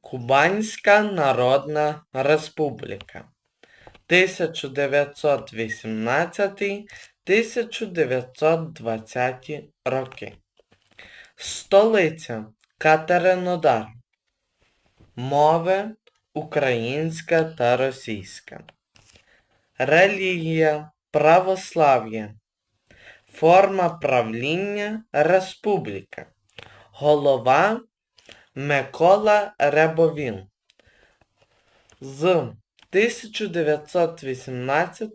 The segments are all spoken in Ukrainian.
Кубанська Народна Республіка 1918-1920 роки. Столиця Катеринодар. Мови українська та російська. Релігія православ'я. Форма правління республіка. Голова Микола Рябовін. З 1918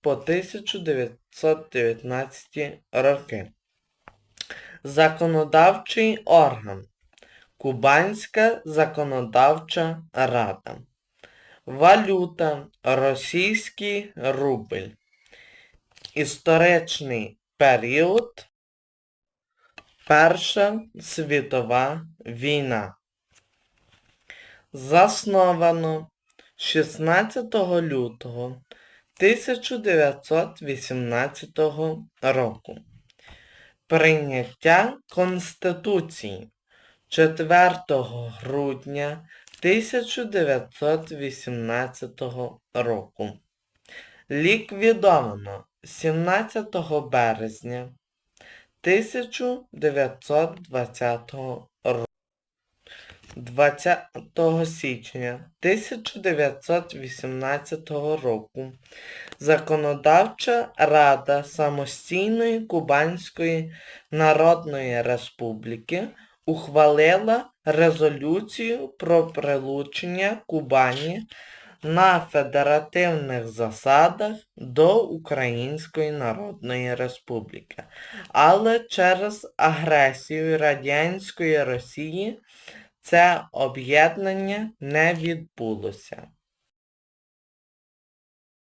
по 1919 роки. Законодавчий орган. Кубанська законодавча рада. Валюта. Російський рубль. Історичний період. Перша світова війна. Засновано 16 лютого 1918 року. Прийняття Конституції 4 грудня 1918 року. Ліквідовано 17 березня 1920 року. 20 січня 1918 року Законодавча Рада самостійної Кубанської Народної Республіки ухвалила резолюцію про прилучення Кубані на федеративних засадах до Української Народної Республіки, але через агресію Радянської Росії це об'єднання не відбулося.